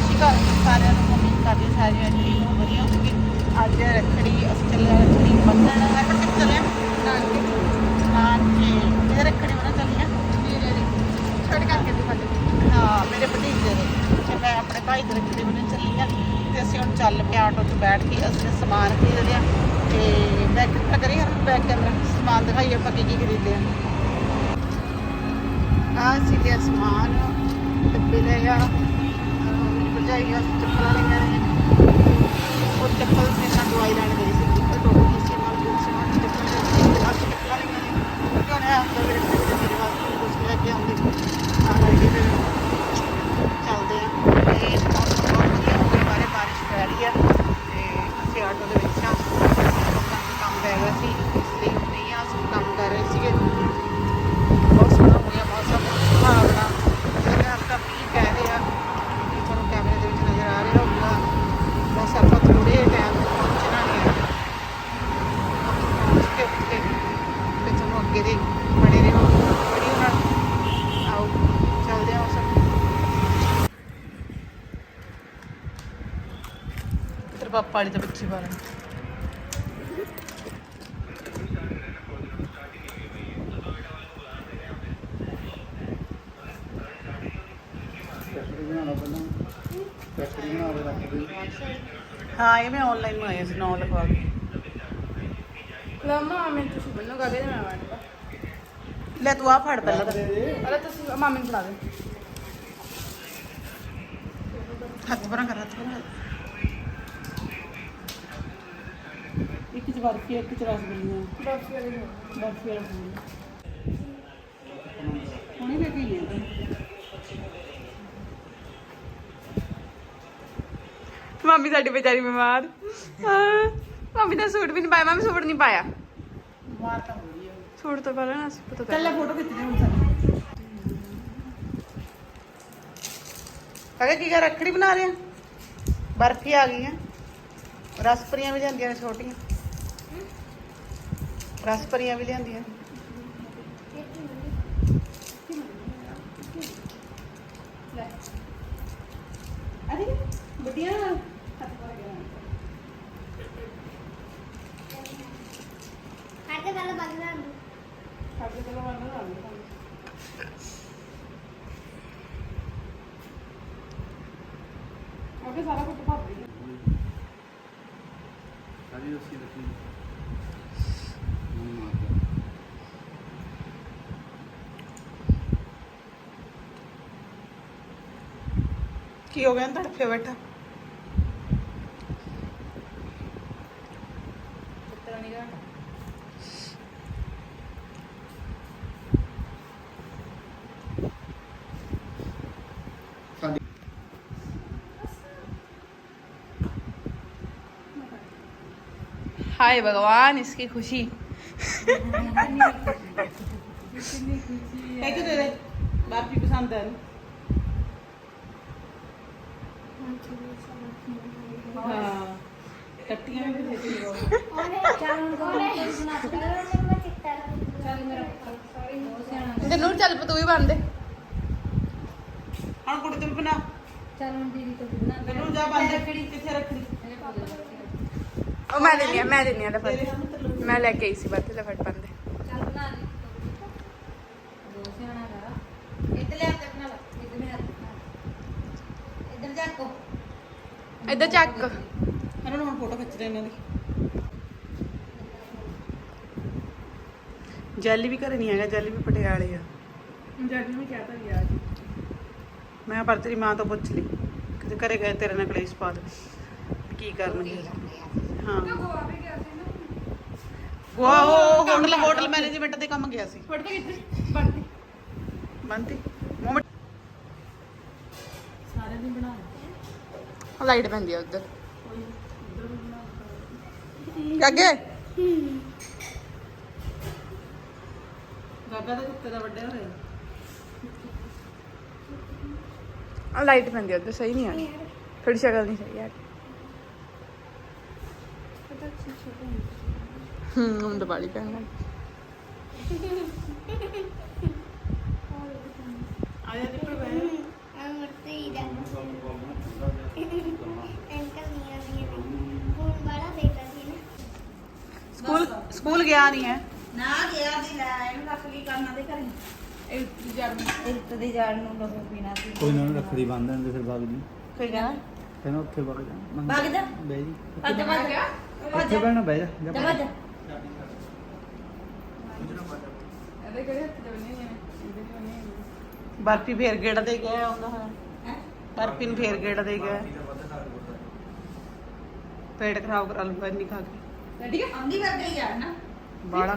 ਸ਼੍ਰੀ ਅਕਾਲ ਸਾਰਿਆਂ ਨੂੰ, ਉਮੀਦ ਕਰਦੇ ਸਾਰਿਆਂ ਜੀ ਵਧੀਆ ਹੋਣਗੇ ਅੱਜ ਰੱਖੜੀ ਅਸੀਂ ਚੱਲੇ ਰੱਖੜੀ ਬੰਨਣ ਰੱਖੜੀ ਕਿੱਥੇ ਚੱਲੇ ਨਾਨਕੇ। ਨਾਨਕੇ। ਇਹ ਰੱਖੜੀ ਬੰਨਣ ਚੱਲੇ ਹਾਂ। ਮੇਰੇ ਦੇ ਛੋਟੇ ਕਰਕੇ ਦੀ ਹਾਂ, ਮੇਰੇ ਭਤੀਜੇ ਦੇ। ਤੇ ਮੈਂ ਆਪਣੇ ਭਾਈ ਦੇ ਰੱਖੜੀ ਬੰਨਣ ਚੱਲੀ ਆ ਤੇ ਅਸੀਂ ਹੁਣ ਚੱਲ ਪਏ ਆਟੋ 'ਚ ਬੈਠ ਕੇ। ਅਸੀਂ ਸਮਾਨ ਖਰੀਦਦੇ ਹਾਂ। ਤੇ ਬੈਕ ਕਿੱਥੇ ਕਰੀਏ ਹਰ ਬੈਕ ਕੈਮਰਾ ਸਮਾਨ ਦਿਖਾਈਏ ਆਪਾਂ ਕੀ ਕੀ ਖਰੀਦਦੇ ਹਾਂ। ਆ ਸੀ ਸਮਾਨ। ਡੱਬੇ ਲੈ ਆ ਮੇਰੀ ਭਰਜਾਈ ਆ ਚੱਪਲਾਂ ਲਈਆਂ ਨੇ। ਉਹ ਚੱਪਲ ਤੇ ਨਾਲ ਦਵਾਈ ਲੈਣ ਗਈ ਸੀ। ਉਹ ਟੋਪੀ ਦੀ ਸੀ, ਨਾਲ ਕੁਝ ਸਮਾਨ ਚੱਪਲ ਦੇ ਆ ਚੱਪਲਾਂ ਲਈਆਂ ਨੇ। ਕਿਉਂ ਨਾ ਆਉਂਦਾ ਮੇਰੇ ਕੋਲ ਮੇਰੇ ਵਾਸਤੇ ਕੁਝ ਲੈ ਕੇ ਆਉਂਦੇ। ਆ ਕਰਕੇ ਫਿਰ ਚੱਲਦੇ ਆ। ਤੇ ਮੌਸਮ ਬਹੁਤ ਵਧੀਆ ਹੋ ਗਿਆ। ਬਾਰੇ ਬਾਰਿਸ਼ ਪੈ ਰਹੀ ਆ। ਤੇ ਅਸੀਂ ਆਟੋ ਦੇ ਵਿੱਚ ਆ। ਲੋਕਾਂ ਦਾ ਕੰਮ ਪੈ ਗਿਆ ਸੀ। ਇਸ ਲਈ ਨਹੀਂ ਆ, ਅਸੀਂ ਕੰਮ ਕਰ ਰਹੇ ਸੀਗੇ ਬਹੁਤ ਸੋਹਣਾ ਹੋ ਗਿਆ ਮੌਸਮ ਸੁਹਾਵਣਾ ਜਿਹੜਾ ਆਪਣਾ ਮੀਂਹ ਪੈ ਰਿਹਾ ਇਹ ਤੁਹਾਨੂੰ ਕੈਮਰੇ ਦੇ ਵਿੱਚ ਨਜ਼ਰ ਆ ਰਿਹਾ ਹੋਊਗਾ ਬਸ ਆਪਾਂ ਥੋੜੇ ਟਾਈਮ ਪਹੁੰਚਣਾ ਨਹੀਂ ਹੈ ਪਹੁੰਚ ਕੇ ਉੱਤੇ ਤੇ ਤੁਹਾਨੂੰ ਅੱਗੇ ਦੇ ਬਣੇ ਰਹੋ ਵੀਡੀਓ ਨਾਲ ਆਓ ਚੱਲਦੇ ਹਾਂ ਸਭ ਤੇਰੇ ਪਾਪਾ ਵਾਲੀ ਤਾਂ ਪਿੱਛੇ ਪਾ ਲੈਣੀ ਹਾਂ ਇਹ ਮੈਂ ਆਨਲਾਈਨ ਮੰਗਾਇਆ ਸੀ ਨੌ ਲਗਵਾ ਕੇ। ਲੰਮਾ ਮੈਂ ਤੁਸੀਂ ਬੰਨੋ ਗਾ ਦੇ ਮੈਂ ਲੈ ਤੂੰ ਆ ਫੜ ਪਹਿਲਾਂ ਤਾਂ। ਅਰੇ ਤੁਸੀਂ ਮਾਮੇ ਨੂੰ ਫੜਾ ਦੇ। ਹੱਥ ਪਰਾਂ ਕਰ ਹੱਥ ਪਰਾਂ ਚ ਬਰਫੀ ਇੱਕ ਚ ਰਸਗੁੱਲੀਆਂ ਬਸ ਵਾਲੀ ਨੂੰ ਬਰਫੀ ਰਸਗੁੱਲੀਆਂ ਹੁਣੇ ਲੈ ਕੇ ਆਈ ਹਾਂ ਮਾਮੀ ਸਾਡੀ ਵਿਚਾਰੀ ਬਿਮਾਰ ਹਾਂ ਮਾਮੀ ਦਾ ਸੂਟ ਵੀ ਨਹੀਂ ਪਾਇਆ ਮਾਮੀ ਸੂਟ ਨਹੀਂ ਪਾਇਆ ਮਾਰ ਤਾਂ ਹੋ ਰਹੀ ਹੈ ਸੂਟ ਤਾਂ ਪਹਿਲਾਂ ਨਾ ਸੀ ਪਤਾ ਚੱਲ ਲੈ ਫੋਟੋ ਖਿੱਚਦੇ ਹੁਣ ਸਾਡੀ ਕਾਕਾ ਕੀ ਕਰ ਰੱਖੜੀ ਬਣਾ ਰਹੇ ਆ ਬਰਫੀ ਆ ਗਈ ਹੈ ਰਸਪਰੀਆਂ ਵੀ ਲਿਆਂਦੀਆਂ ਅਰੇ ਬੁੱਢੀਆਂ ਸਾਡੇ ਨਾ ਅੱਗੇ ਸਾਰਾ ਕੁਝ ਰਹੀ ਸਾਰੀ ਉਸੇ ਰੱਖੀ। ਨੂੰ ਮਾਰਦਾ ਕੀ ਹੋ ਗਿਆ ਤੜਫੇ ਬੈਠਾ ਸਾਡੀ हाय भगवान इसकी खुशी ਇਹ ਕਿ ਤੇਰੇ ਬਾਪੀ ਪਸੰਦ ਹੈ ਹਾਂ ਕੱਟੀਆਂ ਵੀ ਦੇ ਦੇ ਤੇ ਨੂਰ ਚੱਲ ਤੂੰ ਵੀ ਬੰਨ ਦੇ। ਹੁਣ ਕੁੜੀ ਤੂੰ ਬਣਾ। ਚੱਲ ਹੁਣ ਦੀਦੀ ਤੋਂ ਬਣਾ। ਤੈਨੂੰ ਜਾ ਬੰਦ ਕਿੱਥੇ ਰੱਖੜੀ ਉਹ ਮੈਂ ਦਿੰਨੀ ਆ ਮੈਂ ਦਿੰਨੀ ਆ ਲੈ ਮੈਂ ਕੇ ਆਈ ਸੀ ਬੱਤੇ ਲੈ ਫੜ ਬੰਨ ਦੇ ਚੱਲ ਬਣਾ ਦੇ ਬਹੁਤ ਸਿਆਣਾ ਰਾ ਇੱਧਰ ਲੈ ਕੇ ਬਣਾ ਲਾ ਇੱਧਰ ਮੈਂ ਇੱਧਰ ਜਾ ਕੋ ਇੱਧਰ ਚੱਕ। ਇਹਨਾਂ ਨੂੰ ਹੁਣ ਫੋਟੋ ਖਿੱਚਦੇ ਇਹਨਾਂ ਦੀ। ਜੈਲੀ ਵੀ ਘਰੇ ਨਹੀਂ ਹੈਗਾ ਜੈਲੀ ਵੀ ਪਟਿਆਲੇ ਆ। ਜੱਜ ਨੂੰ ਕਿਹਾ ਤਾਂ ਯਾਰ ਮੈਂ ਪਰ ਤੇਰੀ ਮਾਂ ਤੋਂ ਪੁੱਛ ਲਈ। ਕਿਤੇ ਘਰੇ ਗਏ ਤੇਰੇ ਨਾਲ ਕਲੇਸ਼ ਪਾ ਦੇ। ਕੀ ਕਰਨਗੇ? ਹਾਂ। ਗੋਆ ਵੀ ਗਿਆ ਸੀ ਨਾ? ਗੋਆ ਉਹ ਹੋਟਲ ਹੋਟਲ ਮੈਨੇਜਮੈਂਟ ਦੇ ਕੰਮ ਗਿਆ ਸੀ। ਫੜ ਤੇ ਕਿੱਥੇ? ਬੰਨ ਬੰਤੀ ਮੋਮਟ ਸਾਰੇ ਦਿਨ ਬਣਾ ਲਾਈਟ ਪੈਂਦੀ ਆ ਉਧਰ। ਅੱਗੇ? ਗਾਗਾ ਦਾ ਕੁੱਤੇ ਦਾ ਵੱਡੇ ਹੋਇਆ ਆ। ਲਾਈਟ ਪੈਂਦੀ ਆ ਉਧਰ ਸਹੀ ਨਹੀਂ ਆ ਰਹੀ। ਥੋੜੀ ਸ਼ਕਲ ਨਹੀਂ ਸਹੀ ਆ ਰਹੀ। ਹੂੰ ਹੁਣ ਦੀਵਾਲੀ ਪੈਣ ਲੱਗ ਸਕੂਲ ਗਿਆ ਨਹੀਂ ਹੈ ਨਾ ਗਿਆ ਦੀ ਲੈ ਇਹਨੂੰ ਰੱਖ ਲਈ ਕਰਨਾ ਦੇ ਘਰੇ। ਇਹ ਜਰਮੀ ਇੱਜ਼ਤ ਦੀ ਜਾੜ ਨੂੰ ਲੋਕ ਪੀਣਾ ਸੀ? ਕੋਈ ਨਾ ਉਹਨੂੰ ਰੱਖੜੀ ਬੰਨ੍ਹ ਤੇ ਫਿਰ ਵਗ ਜੀ। ਕੋਈ ਗੱਲ ਕਹਿੰਦਾ ਉੱਥੇ ਵਗ ਜਾ। ਮੈਂ ਕਿਹਾ, ਬਹਿ ਜਾ। ਬਹਿ ਜੀ ਉੱਥੇ ਬਹਿਣਾ ਬਹਿ ਜਾ ਜਾ ਜਾ ਇਹਦੇ ਕਿਹੜੇ ਹੱਥ ਦੇ। ਬਰਫੀ ਫੇਰ ਗੇੜਾ ਦੇ ਗਿਆ ਆਉਂਦਾ ਹੋਇਆ ਹੈਂ? ਬਰਫੀ ਨੂੰ ਫੇਰ ਗੇੜਾ ਦੇ ਗਿਆ ਪੇਟ ਖਰਾਬ ਕਰਾ ਲੂਗਾ ਇੰਨੀ ਖਾ ਕੇ। Ready ਹੈ ਆਉਂਦੀ ਵਰਗਾ ਹੀ ਆ ਨਾ? ਬਾੜਾ